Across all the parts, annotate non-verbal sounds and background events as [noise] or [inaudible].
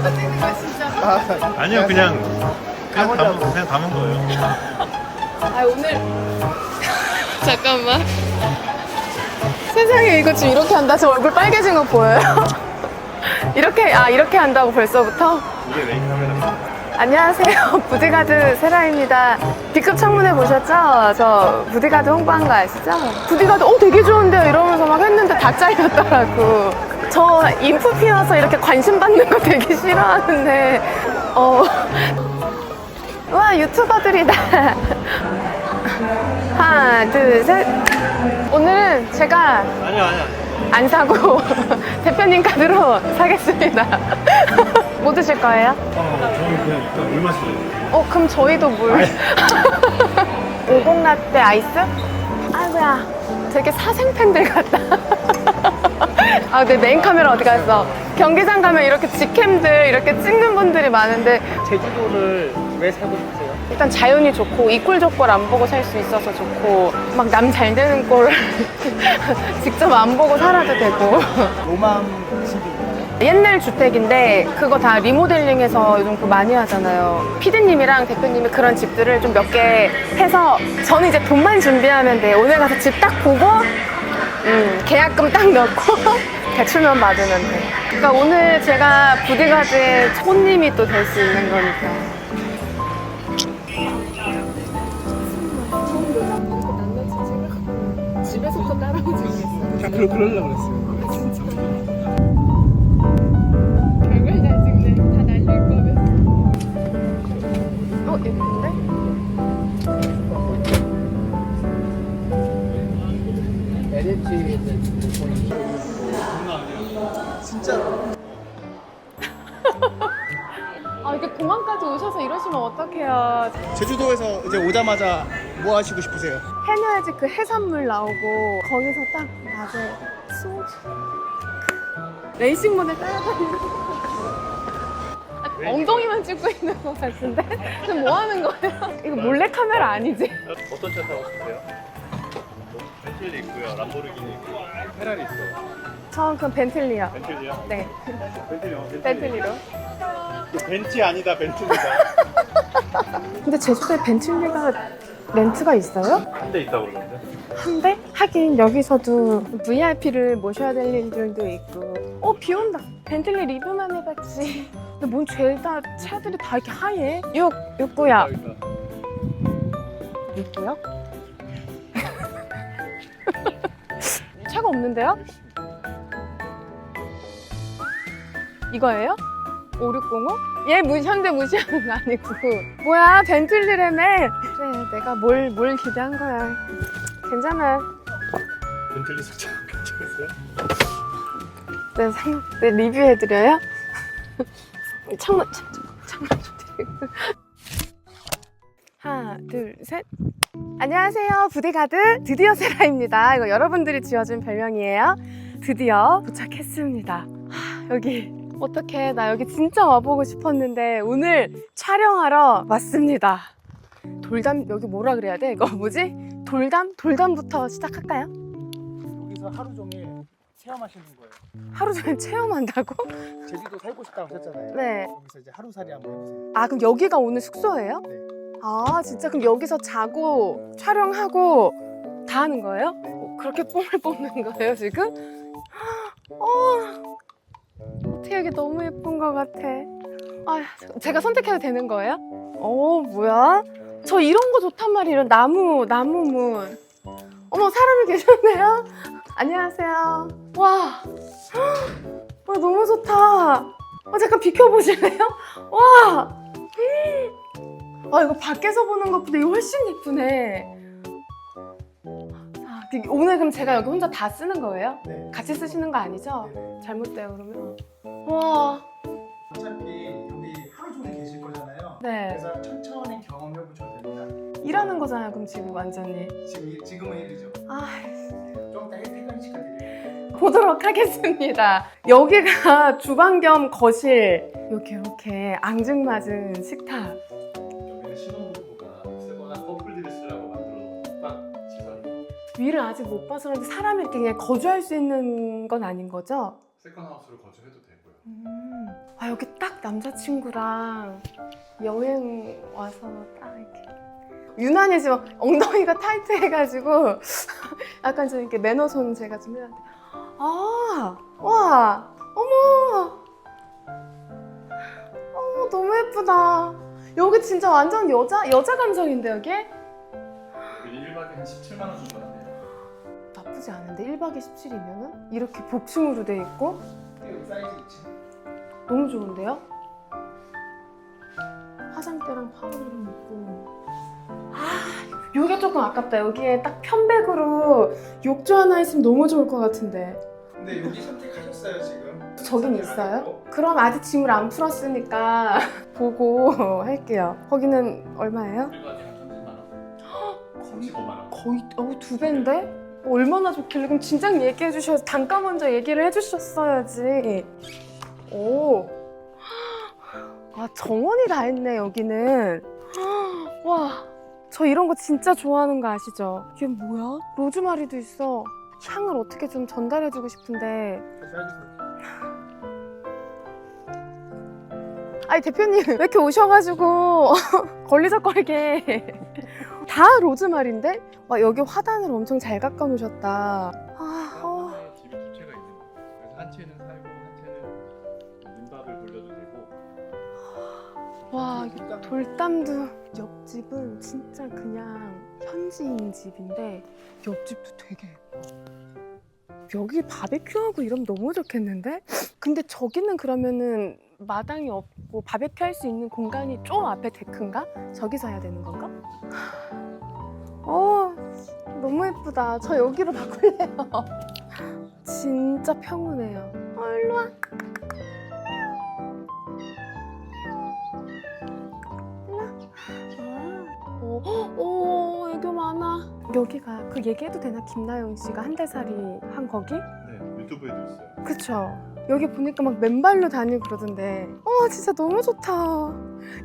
찍는 거 진짜. 아니요 그냥 그냥 담은 그냥 담은 거예요. 아 오늘 [laughs] 잠깐만. 세상에 이거 지금 이렇게 한다. 저 얼굴 빨개진 거 보여요? [laughs] 이렇게 아 이렇게 한다고 벌써부터? 이게 메인 카메라. 안녕하세요. [laughs] 부디가드 세라입니다. B급 청문회 보셨죠? 저 부디가드 홍보한 거 아시죠? 부디가드 어 되게 좋은데요 이러면서 막 했는데 다 잘렸더라고. 저 인프 피어서 이렇게 관심 받는 거 되게 싫어하는데 어. 와 유튜버들이다. 하나 둘 셋. 오늘은 제가 아니요 아니요. 안 사고 [laughs] 대표님 카드로 사겠습니다. [laughs] 뭐 드실 거예요? 어 저는 그냥 일단 물 마실래요. 어, 그럼 저희도 물. [laughs] 오곡 라떼 아이스? 아이고야, 되게 사생팬들 같다. 아, 내 메인 카메라 어디 갔어? 경기장 가면 이렇게 직캠들 이렇게 찍는 분들이 많은데 제주도를 왜 살고 싶으세요? 일단 자연이 좋고 이꼴 저꼴 안 보고 살 수 있어서 좋고 막 남 잘 되는 꼴 [laughs] 직접 안 보고 살아도 되고 로망 집인가요? 옛날 주택인데 그거 다 리모델링해서 요즘 그 많이 하잖아요. 피디님이랑 대표님이 그런 집들을 좀 몇 개 해서 저는 이제 돈만 준비하면 돼요. 오늘 가서 집 딱 보고 음, 계약금 딱 넣고 [laughs] 대출만 받으면 돼. 그러니까 오늘 제가 부디가드의 손님이 또 될 수 있는 거니까. 집에서부터 따라오지 않겠어. 자, 그러, 그러려고 그랬어요. 별걸 다 찍네. 다 날릴 거면. 어, 예쁜데? LNG 진짜로. 아, 이게 공항까지 오셔서 이러시면 어떡해요. 제주도에서 이제 오자마자 뭐 하시고 싶으세요? 해녀야지 그 해산물 나오고, 거기서 딱 낮에 소주. 레이싱 모델 따라다니는 엉덩이만 찍고 있는 것 같은데? 지금 뭐 하는 거예요? 이거 몰래 카메라 아니지? 어떤 차 타고 싶으세요? 벤틀리 있고요, 람보르기니 있고, 페라리 있어요. 전 그럼 벤틀리요. 벤틀리요? 네, 벤틀리 어, 벤틀리. 벤틀리로. 그 벤치 아니다 벤틀리다. [laughs] 근데 제주도에 벤틀리가 렌트가 있어요? 한 대 있다고 그러는데. 한데 하긴 여기서도 VIP를 모셔야 될 일들도 있고 어 비 온다 벤틀리 리뷰만 해봤지 근데 뭔 죄다 차들이 다 이렇게 하얘 6 6구야 여기 있다. 6구요? [laughs] 차가 없는데요? 이거예요? 5605? 얘 무, 현대 무시하는 거 아니고 뭐야 벤틀리라며 그래 내가 뭘, 뭘 기대한 거야 괜찮아 벤틀리 소차 [laughs] 괜찮으세요? 네, 상, 네, 리뷰해드려요? [laughs] 창문, 창문, 창문 좀 드리고. 하나, 둘, 셋. 안녕하세요. 부디가드 드디어 세라입니다. 이거 여러분들이 지어준 별명이에요. 드디어 도착했습니다. 하, 여기. 어떡해. 나 여기 진짜 와보고 싶었는데 오늘 촬영하러 왔습니다. 돌담, 여기 뭐라 그래야 돼? 이거 뭐지? 돌담? 돌담부터 시작할까요? 여기서 하루 종일 체험하시는 거예요. 하루 종일 체험한다고? 제주도 살고 싶다고 하셨잖아요. 네. 여기서 이제 하루살이 한번 해보세요. 아 그럼 여기가 오늘 숙소예요? 네. 아 진짜 그럼 여기서 자고 촬영하고 다 하는 거예요? 어, 그렇게 뽕을 뽑는 거예요 지금? 어 어떻게 여기 너무 예쁜 것 같아. 아 제가 선택해도 되는 거예요? 어 뭐야? 저 이런 거 좋단 말이에요. 나무 나무 문. 어머 사람이 계셨네요. 안녕하세요. 와, 와 너무 좋다. 어, 잠깐 비켜보실래요? 와. 아 이거 밖에서 보는 것보다 이거 훨씬 예쁘네. 아, 그- 오늘 그럼 제가 여기 혼자 다 쓰는 거예요? 네. 같이 쓰시는 거 아니죠? 네네. 잘못돼요 그러면. 와, 어차피 여기 하루 종일 계실 거잖아요. 네. 그래서 천천히 경험해 보셔도 됩니다. 일하는 거잖아요 그럼 지금 완전히. 지금 지금은 일이죠. 아, 좀 이따 혜택 시켜드릴게요. 보도록 하겠습니다. 여기가 주방 겸 거실. 이렇게 이렇게 앙증맞은 식탁. 위를 아직 못 봐서 그런데 사람이 이렇게 그냥 거주할 수 있는 건 아닌 거죠? 세컨하우스로 거주해도 되고요. 음. 아 여기 딱 남자친구랑 여행 와서 딱 이렇게 유난히 지금 엉덩이가 타이트해가지고 [laughs] 약간 좀 이렇게 매너 손 제가 좀 해야 돼. 아, 와, 어머, 어머 너무 예쁘다. 여기 진짜 완전 여자 여자 감성인데 여기 여기 1박에 한 17만 원 정도. 나쁘지 않은데 1박에 17이면은 이렇게 복층으로 돼 있고 여기 사이즈 있지. 너무 좋은데요? 화장대랑 파우더랑 있고 아 이게 조금 아깝다 여기에 딱 편백으로 욕조 하나 있으면 너무 좋을 것 같은데 근데 여기 선택하셨어요 지금? 저긴 있어요? 그럼 아직 짐을 안 풀었으니까 [laughs] 보고 [laughs] 할게요 거기는 얼마예요? 1박에 한 30만 원. 35만 원. 거의 어, 두 배인데? 얼마나 좋길래 그럼 진작 얘기해 주셔서 단가 먼저 얘기를 해 주셨어야지 오. 아 정원이 다 있네 여기는 와. 저 이런 거 진짜 좋아하는 거 아시죠? 이게 뭐야? 로즈마리도 있어. 향을 어떻게 좀 전달해주고 싶은데. 아니 대표님 왜 이렇게 오셔가지고 [laughs] 걸리적거리게 다 로즈마리인데? 와 여기 화단을 엄청 잘 깎아 놓으셨다. 아, 어. 집이 두 채가 있는 거예요. 그래서 한 채는 살고 한 채는 민박을 돌려도 되고 와 돌담도 옆집은 진짜 그냥 현지인 집인데 옆집도 되게 예뻐. 여기 바베큐하고 이러면 너무 좋겠는데? 근데 저기는 그러면은 마당이 없고 바베큐 할 수 있는 공간이 좀 앞에 데크인가? 저기서 해야 되는 건가? [sighs] 어 너무 예쁘다. 저 여기로 바꿀래요. [laughs] 진짜 평온해요. 어, 일로 와. 오, 오, 애교 많아. 여기가 그 얘기해도 되나? 김나영 씨가 한 달 살이 한 거기? 네 유튜브에도 있어요. 그쵸? 여기 보니까 막 맨발로 다니고 그러던데. 어, 진짜 너무 좋다.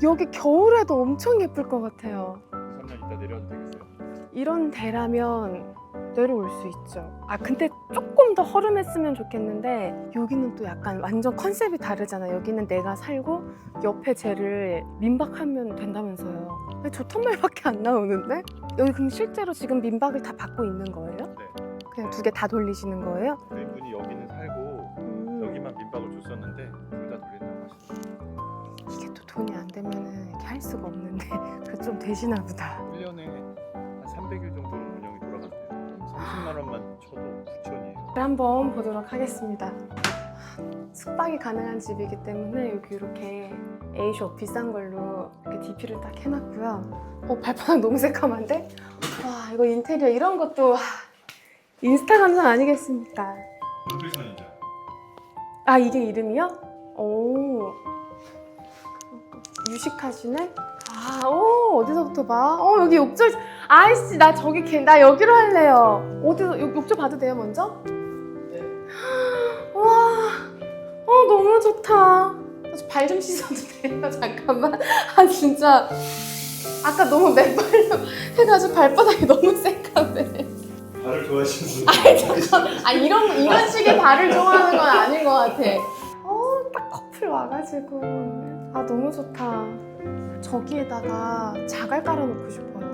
여기 겨울에도 엄청 예쁠 것 같아요. 3년 있다 내려와도 되겠어요. 이런 데라면 내려올 수 있죠. 아, 근데 조금 더 허름했으면 좋겠는데 여기는 또 약간 완전 컨셉이 다르잖아. 여기는 내가 살고 옆에 쟤를 민박하면 된다면서요. 아니, 좋단 말밖에 안 나오는데? 여기 그럼 실제로 지금 민박을 다 받고 있는 거예요? 네. 그냥 두 개 다 돌리시는 거예요? 네 분이 여기 할 수가 없는데 [laughs] 그 좀 되시나 보다. 1년에 한 300일 정도는 운영이 돌아간대요. 30만 원만 쳐도 9천이에요. 한번 보도록 하겠습니다. 숙박이 가능한 집이기 때문에 여기 이렇게 A숍 비싼 걸로 이렇게 DP를 딱 해놨고요. 어 발바닥 [laughs] 너무 새까만데? 와 이거 인테리어 이런 것도 하, 인스타 감성 아니겠습니까? 아 이게 이름이요? 오 유식하시네? 아, 오, 어디서부터 봐? 어, 여기 욕조, 있- 아이씨, 나 저기, 개- 나 여기로 할래요. 어디서, 욕, 욕조 봐도 돼요, 먼저? 네. 와, 어, 너무 좋다. 발 좀 씻어도 돼요? [laughs] 잠깐만. 아, 진짜. 아까 너무 맨발로 해가지고 발바닥이 너무 새까매. 발을 좋아하시는 아이, 잠깐. 아, 이런, 이런 식의 발을 좋아하는 건 아닌 것 같아. 어, 딱 커플 와가지고. 아, 너무 좋다. 저기에다가 자갈 깔아놓고 싶어요.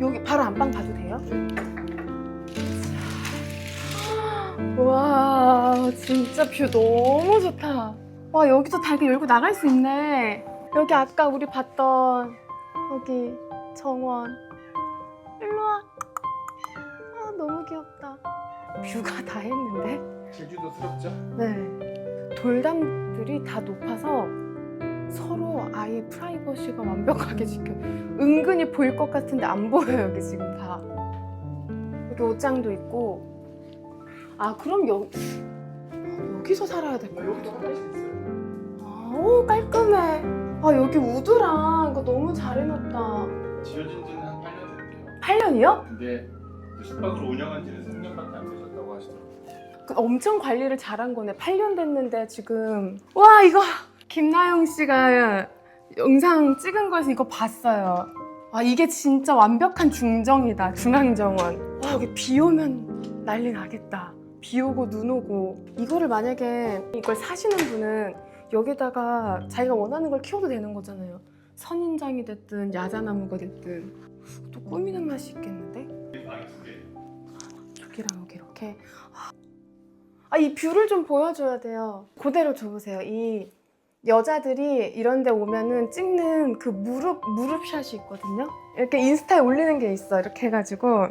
여기 바로 안방 봐도 돼요? 와, 진짜 뷰 너무 좋다. 와, 여기도 다 이렇게 열고 나갈 수 있네. 여기 아까 우리 봤던 여기 정원. 일로 와. 아, 너무 귀엽다. 뷰가 다 했는데? 제주도스럽죠? 네. 돌담 들이 다 높아서 서로 아예 프라이버시가 완벽하게 지켜. 은근히 보일 것 같은데 안 보여요, 여기 지금 다. 여기 옷장도 있고. 아, 그럼 여, 여기서 살아야 될것 어, 여기도 화장실 있어요. 아, 오, 깔끔해. 아, 여기 우드랑 이거 너무 잘 해놨다. 지어진 지는 한 8년 됐대요. 8년이요? 근데 숙박으로 운영한 지는 엄청 관리를 잘한 거네. 8년 됐는데 지금. 와, 이거 김나영 씨가 영상 찍은 거에서 이거 봤어요. 와, 이게 진짜 완벽한 중정이다. 중앙정원. 와, 여기 비 오면 난리 나겠다. 비 오고 눈 오고 이거를 만약에 이걸 사시는 분은 여기다가 자기가 원하는 걸 키워도 되는 거잖아요. 선인장이 됐든 야자나무가 됐든 또 꾸미는 맛이 있겠는데? 저기랑 여기 이렇게 아 이 뷰를 좀 보여줘야 돼요. 그대로 줘보세요. 이 여자들이 이런 데 오면은 찍는 그 무릎 무릎샷이 있거든요. 이렇게 인스타에 올리는 게 있어. 이렇게 해가지고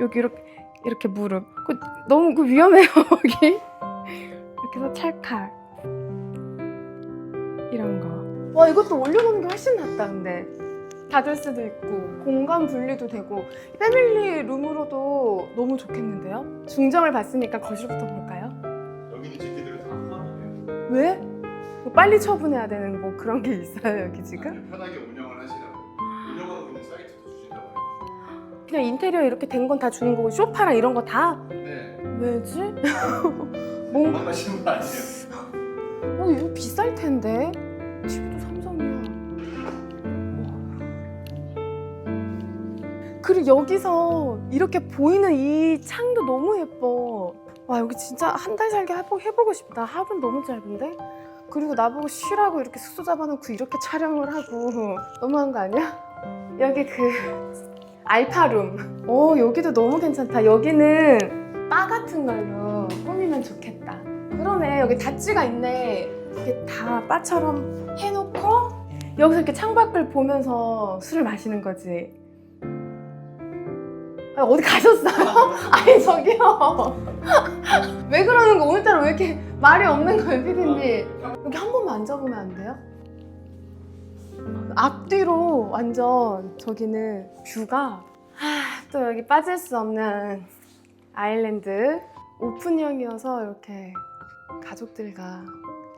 여기 이렇게 이렇게 무릎. 그, 너무 그 위험해요 [laughs] 여기. 이렇게 해서 찰칵 이런 거. 와 이것도 올려놓는 게 훨씬 낫다 근데. 닫을 수도 있고 공간 분리도 되고 패밀리 룸으로도 너무 좋겠는데요? 중정을 봤으니까 거실부터 볼까요? 왜? 뭐 빨리 처분해야 되는 뭐 그런 게 있어요 여기 지금? 아니, 편하게 운영을 하시라고. 운영하고 있는 사이트도 주신다고 해요. 그냥 인테리어 이렇게 된 건 다 주는 거고 소파랑 이런 거 다? 네. 왜지? [laughs] 뭔가 원하시는 거 아니에요? 어 이거 비쌀 텐데 TV도 삼성이야 그리고 여기서 이렇게 보이는 이 창도 너무 예뻐 와 여기 진짜 한 달 살기 해보, 해보고 싶다. 하루는 너무 짧은데? 그리고 나보고 쉬라고 이렇게 숙소 잡아놓고 이렇게 촬영을 하고. [laughs] 너무한 거 아니야? 여기 그 알파룸. 오 여기도 너무 괜찮다. 여기는 바 같은 걸로 꾸미면 좋겠다. 그러네. 여기 다찌가 있네. 이렇게 다 바처럼 해놓고 여기서 이렇게 창밖을 보면서 술을 마시는 거지 아, 어디 가셨어요? [laughs] 아니 저기요 [laughs] 왜 그러는 거 오늘따라 왜 이렇게 말이 없는 거예요 피디님 여기 한 번만 앉아보면 안 돼요? 앞뒤로 완전 저기는 뷰가 하, 또 여기 빠질 수 없는 아일랜드 오픈형이어서 이렇게 가족들과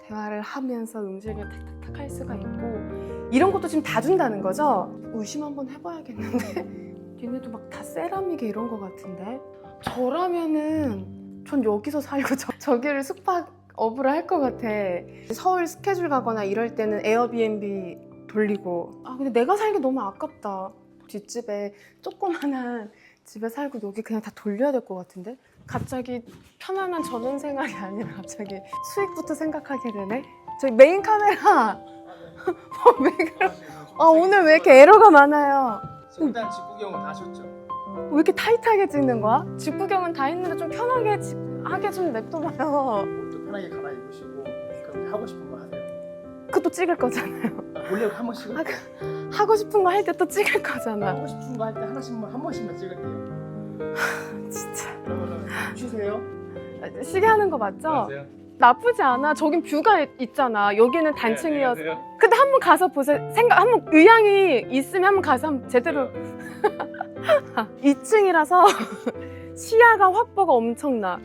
대화를 하면서 음식을 탁탁탁 할 수가 있고 이런 것도 지금 다 준다는 거죠? 의심 한번 해봐야겠는데 [laughs] 얘네도 막 다 세라믹에 이런 거 같은데? 저라면은 전 여기서 살고 저, 저기를 숙박 업으로 할 것 같아. 서울 스케줄 가거나 이럴 때는 에어비앤비 돌리고. 아 근데 내가 살기 너무 아깝다. 뒷집에 조그만한 집에 살고 여기 그냥 다 돌려야 될 것 같은데? 갑자기 편안한 전원 생활이 아니라 갑자기 수익부터 생각하게 되네? 저희 메인 카메라! [laughs] 어, 왜 그러... 아 오늘 왜 이렇게 에러가 많아요 일단 직구경은 다 하셨죠? 왜 이렇게 타이트하게 찍는 거야? 집 구경은 다 했는데 좀 편하게 지- 하게 좀 냅둬봐요 옷도 편하게 갈아입으시고 그럼 하고 싶은 거 하세요. 그것도 찍을 거잖아요 아, 원래 한 번씩 아, 하고 싶은 거 할 때 또 찍을 거잖아 하고 싶은 거 할 때 하나씩만 한 번씩만 찍을게요. [laughs] 진짜 그러면은 쉬세요. 시계 하는 거 맞죠? 안녕하세요. 나쁘지 않아. 저긴 뷰가 있- 있잖아. 여기는 단층이어서. 네, 안녕하세요. 근데 한번 가서 보세요. 생각 한번 의향이 있으면 한번 가서 한번 제대로. [laughs] 2층이라서 [laughs] 시야가 확보가 엄청나.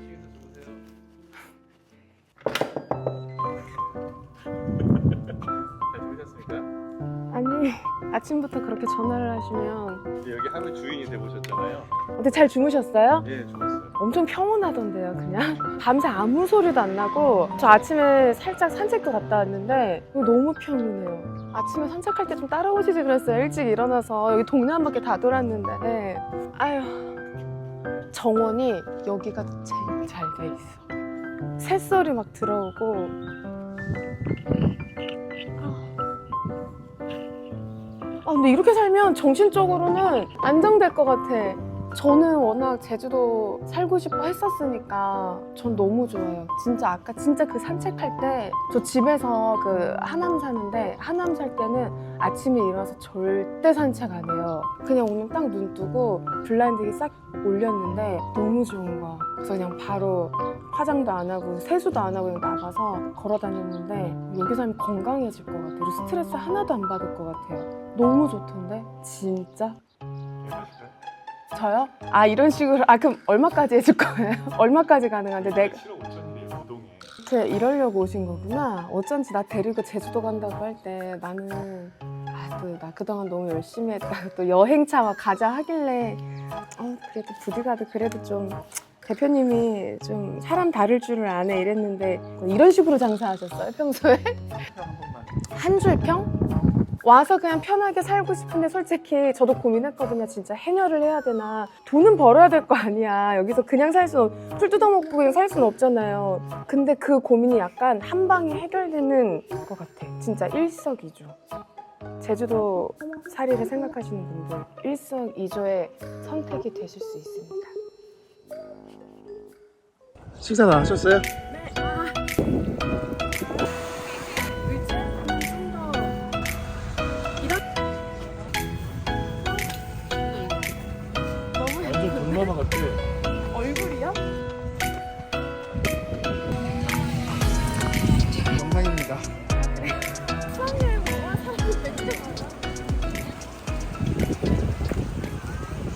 아침부터 그렇게 전화를 하시면 여기 하루 주인이 돼 보셨잖아요. 근데 잘 주무셨어요? 예, 좋았어요. 엄청 평온하던데요, 그냥. [laughs] 밤새 아무 소리도 안 나고, 저 아침에 살짝 산책도 갔다 왔는데, 너무 평온해요. 아침에 산책할 때 좀 따라오시지 그랬어요. 일찍 일어나서. 여기 동네 한 바퀴 다 돌았는데. 아휴. 정원이 여기가 제일 잘 돼 있어. 새소리 막 들어오고. 아, 근데 이렇게 살면 정신적으로는 안정될 것 같아. 저는 워낙 제주도 살고 싶어 했었으니까 전 너무 좋아요. 진짜 아까 진짜 그 산책할 때 저 집에서 그 하남 사는데 하남 살 때는 아침에 일어나서 절대 산책 안 해요. 그냥 오늘 딱 눈 뜨고 블라인드 싹 올렸는데 너무 좋은 거야. 그래서 그냥 바로 화장도 안 하고 세수도 안 하고 그냥 나가서 걸어 다녔는데 여기 살면 건강해질 것 같아요. 그리고 스트레스 하나도 안 받을 것 같아요. 너무 좋던데? 진짜? 저요? 아 이런 식으로 아 그럼 얼마까지 해줄 거예요? [laughs] 얼마까지 가능한데 내가 7억 5천이래요, 우동에. 이렇게 이러려고 오신 거구나 어쩐지 나 데리고 제주도 간다고 할 때 나는 아또나 그동안 너무 열심히 했다 [laughs] 또 여행차 막 가자 하길래 어 그래도 부디가도 그래도 좀 대표님이 좀 사람 다룰 줄을 아네 이랬는데 이런 식으로 장사하셨어요 평소에? 한 줄 평? 와서 그냥 편하게 살고 싶은데 솔직히 저도 고민했거든요. 진짜 해녀를 해야 되나. 돈은 벌어야 될 거 아니야. 여기서 그냥 살 수, 풀 뜯어먹고 그냥 살 수는 없잖아요. 근데 그 고민이 약간 한 방에 해결되는 것 같아. 진짜 일석이조. 제주도 살이를 생각하시는 분들 일석이조의 선택이 되실 수 있습니다. 식사 다 하셨어요?